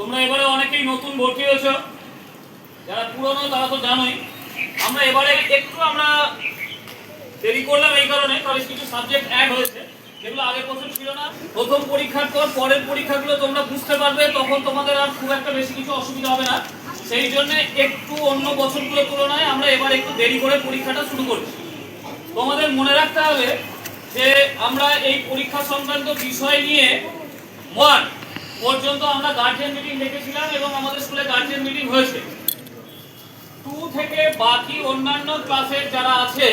তোমরা এবারে অনেকেই নতুন ভর্তি হয়েছো। যারা পুরনো, তারা তো জানোই। আমরা এবারে একটু আমরা দেরি করলাম এই কারণে, কারণ কিছু সাবজেক্ট অ্যাড হয়েছে। যেগুলো আগের বছর ছিল না। প্রথম পরীক্ষার পর পরের পরীক্ষাগুলো তোমরা বুঝতে পারবে, তখন তোমাদের আর খুব একটা বেশি কিছু অসুবিধা হবে না। সেই জন্য একটু অন্য বছরগুলোর তুলনায় আমরা এবার একটু দেরি করে পরীক্ষাটা শুরু করছি। তোমাদের মনে রাখতে হবে যে আমরা এই পরীক্ষা সংক্রান্ত বিষয় নিয়ে ওয়ান পর্যন্ত আমরা গার্জিয়ান মিটিং ডেকেছিলাম এবং আমাদের স্কুলে গার্জিয়ান মিটিং হয়েছে। টু থেকে বাকি অন্যান্য ক্লাসের যারা আছে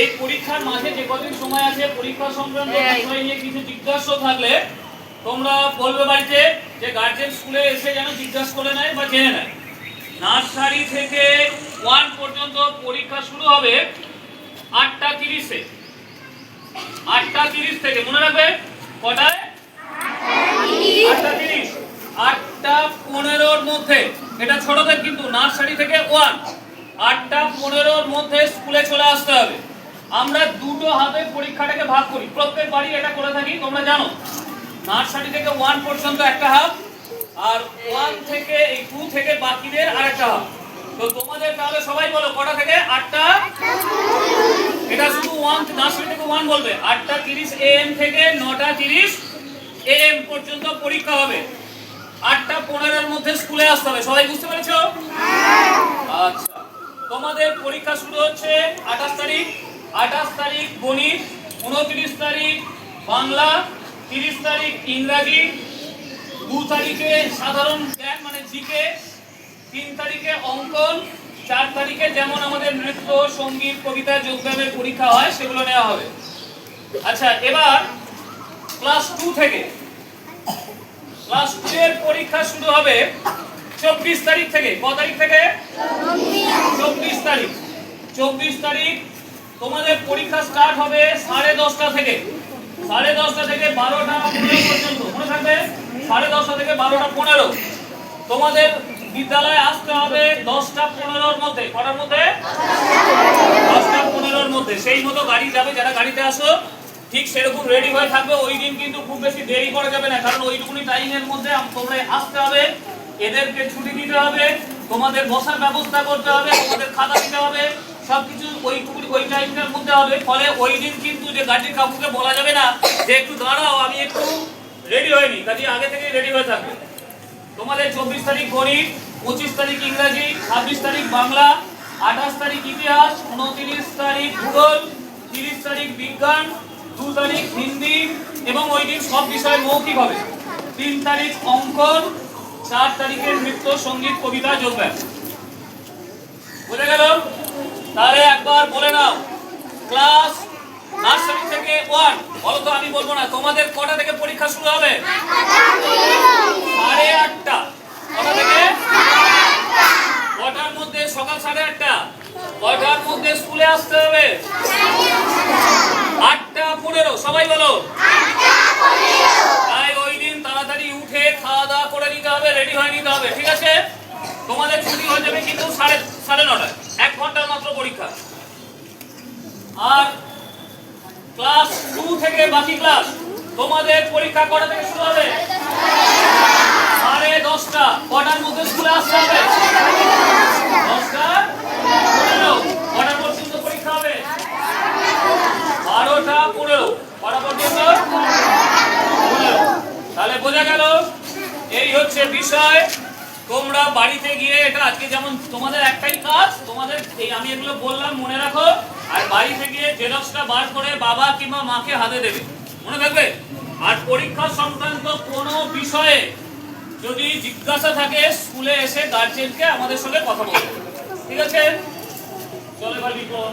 এই পরীক্ষার মাঝে যে কদিন সময় আছে পরীক্ষা সংক্রান্ত বিষয় নিয়ে কিছু জিজ্ঞাসা থাকলে তোমরা বলবে বাড়িতে যে গার্জেন স্কুলে এসে যেন জিজ্ঞাসা করে নেয় বা জেনে নেয়। নার্সারি থেকে ওয়ান পর্যন্ত পরীক্ষা শুরু হবে আটটা তিরিশে। আটটা তিরিশ থেকে মনে রাখবে? কটায়? আটটা তিরিশ। আর ওয়ান থেকে এই থেকে বাকিদের আরেকটা হাফ। তো তোমাদের তাহলে সবাই বলো, কটা থেকে? আটটা? এটা শুধু ওয়ান, নার্সারি থেকে ওয়ান বলবে। আটটা তিরিশ এম থেকে নটা তিরিশ এম পর্যন্ত পরীক্ষা হবে। আটটা পনেরোর মধ্যে স্কুলে আসতে হবে। সবাই বুঝতে পেরেছ? আচ্ছা। তোমাদের পরীক্ষা শুরু হচ্ছে আঠাশ তারিখ। আঠাশ তারিখ গণিত, উনত্রিশ তারিখ বাংলা, তিরিশ তারিখ ইংরাজি, দু তারিখে সাধারণ জ্ঞান মানে জিকে, তিন তারিখে অঙ্কন, চার তারিখে যেমন আমাদের নৃত্য, সংগীত, কবিতা, যোগব্যায়ামের পরীক্ষা হয়, সেগুলো নেওয়া হবে। আচ্ছা এবার ক্লাস টু থেকে। ক্লাস টু এর পরীক্ষা শুরু হবে চব্বিশ তারিখ থেকে। ক তারিখ থেকে? চব্বিশ তারিখ। চব্বিশ তারিখ তোমাদের পরীক্ষা স্টার্ট হবে সাড়ে দশটা থেকে। সাড়ে দশটা থেকে বারোটা পনেরো পর্যন্ত। মনে থাকবে? সাড়ে দশটা থেকে বারোটা পনেরো। তোমাদের বিদ্যালয়ে আসতে হবে দশটা পনেরোর মধ্যে। কটার মধ্যে? দশটা পনেরোর মধ্যে। সেই মতো গাড়ি যাবে, যারা গাড়িতে আসো ঠিক সেরকম রেডি হয়ে থাকবে, ওই দিন কিন্তু খুব বেশি দেরি করা যাবে না, কারণ ওইটুকুনি টাইমের মধ্যে তোমরা আসতে হবে, এদেরকে ছুটি দিতে হবে, তোমাদের বসার ব্যবস্থা করতে হবে, তোমাদের খাতা দিতে হবে, সবকিছু ওইটুকুনি, ওই টাইমটার মধ্যে হবে, ফলে ওই দিন কিন্তু যে গাড়ির কাকুকে বলা যাবে না, যে একটু দাঁড়াও, আমি একটু রেডি হয়নি কাজে আগে থেকে রেডি হয়ে থাকবে। তোমাদের চব্বিশ তারিখ গণিত, পঁচিশ তারিখ ইংরাজি, ছাব্বিশ তারিখ বাংলা, আঠাশ তারিখ ইতিহাস, উনত্রিশ তারিখ ভূগোল, তিরিশ তারিখ বিজ্ঞান দু তারিখ হিন্দি এবং ওই দিন সব বিষয় মৌখিক হবে। তিন তারিখ অঙ্কন, চার তারিখে নৃত্য, সংগীত, কবিতা, যোগব্যায়াম। বুঝে গেল? তাহলে একবার বলে নাও, ক্লাস নার্সারি থেকে ওয়ান। বলো তো, আমি বলব না, তোমাদের কটা থেকে পরীক্ষা শুরু হবে? সাড়ে আটটা। কটা থেকে? কটার মধ্যে সকাল সাড়ে আটটা? কটার মধ্যে স্কুলে আসতে হবে? পনেরো, সবাই বলো। তাই ওই দিন তাড়াতাড়ি উঠে খাওয়া দাওয়া করে নিতে হবে রেডি হয়ে নিতে হবে, ঠিক আছে? তোমাদের ছুটি হয়ে যাবে কিন্তু সাড়ে সাড়ে নটায়, এক ঘণ্টার মাত্র পরীক্ষা। আর ক্লাস টু থেকে বাকি ক্লাস তোমাদের পরীক্ষা কটা থেকে শুরু হবে? সাড়ে দশটা, কটার মধ্যে স্কুলে আসতে হবে? দশটা পনেরো কটা পর্যন্ত পরীক্ষা হবে বারোটা পনেরো কটা পর্যন্ত পনেরো তাহলে বোঝা গেল, এই হচ্ছে বিষয়। তোমরা বাড়িতে গিয়ে এটা আজকে যেমন তোমাদের একটাই কাজ, তোমাদের এই আমি এগুলো বললাম, মনে রাখো। আর বাড়িতে গিয়ে জেরক্সটা বার করে বাবা কিংবা মাকে হাতে দেবে। মনে থাকবে? আর পরীক্ষা সংক্রান্ত কোনো বিষয়ে যদি জিজ্ঞাসা থাকে, স্কুলে এসে গার্জেনকে আমাদের সঙ্গে কথা বলবে। ঠিক আছে? চলে এবার বিপ্লব